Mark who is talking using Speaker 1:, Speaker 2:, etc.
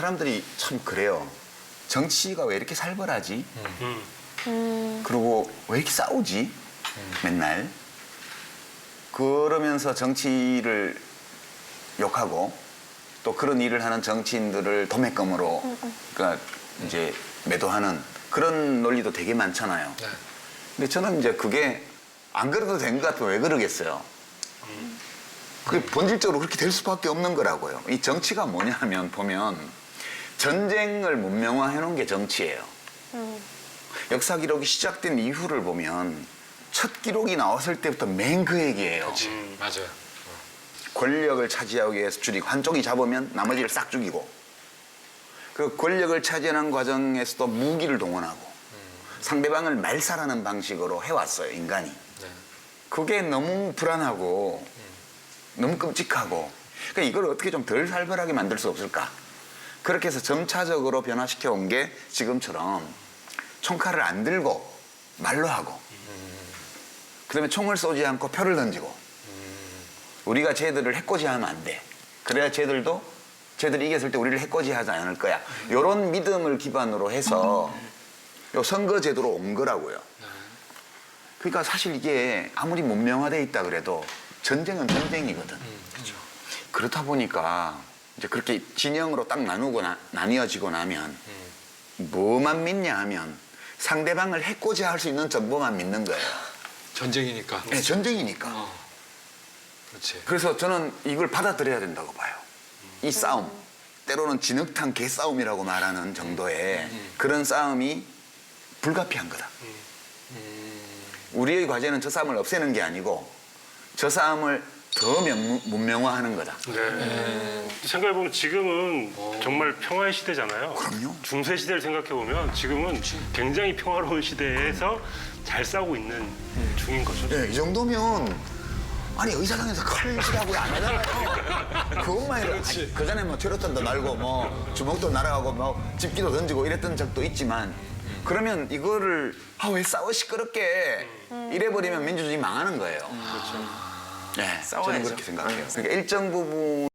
Speaker 1: 사람들이 참 그래요. 정치가 왜 이렇게 살벌하지?
Speaker 2: 음.
Speaker 1: 그리고 왜 이렇게 싸우지? 맨날. 그러면서 정치를 욕하고 또 그런 일을 하는 정치인들을 도매금으로 그러니까 이제 매도하는 그런 논리도 되게 많잖아요.
Speaker 3: 네.
Speaker 1: 근데 저는 이제 그게 안 그래도 된 것 같으면 왜 그러겠어요? 그게 본질적으로 그렇게 될 수밖에 없는 거라고요. 이 정치가 뭐냐면 보면 전쟁을 문명화해 놓은 게 정치예요. 역사 기록이 시작된 이후를 보면 첫 기록이 나왔을 때부터 맨 그 얘기예요.
Speaker 3: 그렇지. 맞아요.
Speaker 1: 권력을 차지하기 위해서 줄이 한쪽이 잡으면 나머지를 싹 죽이고 그 권력을 차지하는 과정에서도 무기를 동원하고 상대방을 말살하는 방식으로 해왔어요 인간이
Speaker 3: 네.
Speaker 1: 그게 너무 불안하고 너무 끔찍하고 그러니까 이걸 어떻게 좀 덜 살벌하게 만들 수 없을까 그렇게 해서 점차적으로 변화시켜 온 게 지금처럼 총칼을 안 들고 말로 하고 그다음에 총을 쏘지 않고 표를 던지고 우리가 쟤들을 해코지하면 안 돼. 그래야 쟤들도 쟤들이 이겼을 때 우리를 해코지하지 않을 거야. 이런 믿음을 기반으로 해서 요 선거 제도로 온 거라고요. 그러니까 사실 이게 아무리 문명화돼 있다 그래도 전쟁은 전쟁이거든.
Speaker 3: 그렇죠.
Speaker 1: 그렇다 보니까 이제 그렇게 진영으로 딱 나누고 나, 나뉘어지고 나면 뭐만 믿냐 하면 상대방을 해코지할 수 있는 정보만 믿는 거예요.
Speaker 3: 전쟁이니까.
Speaker 1: 네, 전쟁이니까.
Speaker 3: 어. 그렇지.
Speaker 1: 그래서 저는 이걸 받아들여야 된다고 봐요. 이 싸움. 때로는 진흙탕 개싸움이라고 말하는 정도의 그런 싸움이 불가피한 거다. 우리의 과제는 저 싸움을 없애는 게 아니고 저 싸움을 더 명- 문명화하는 거다.
Speaker 2: 네. 생각해보면 지금은 정말 평화의 시대잖아요.
Speaker 1: 그럼요.
Speaker 2: 중세 시대를 생각해보면 지금은 굉장히 평화로운 시대에서 잘 싸우고 있는 중인 거죠.
Speaker 1: 네, 이 정도면 아니 의사당에서 칼질하고 안 하잖아요. 그것만 해도 아니, 그 전에 뭐 트로트도 날고 뭐 주먹도 날아가고 뭐 집기도 던지고 이랬던 적도 있지만 그러면 이거를 아 왜 싸워 시끄럽게 이래버리면 민주주의 망하는 거예요. 그렇죠. 네, 저는 그렇게 생각해요. 그러니까 일정 부분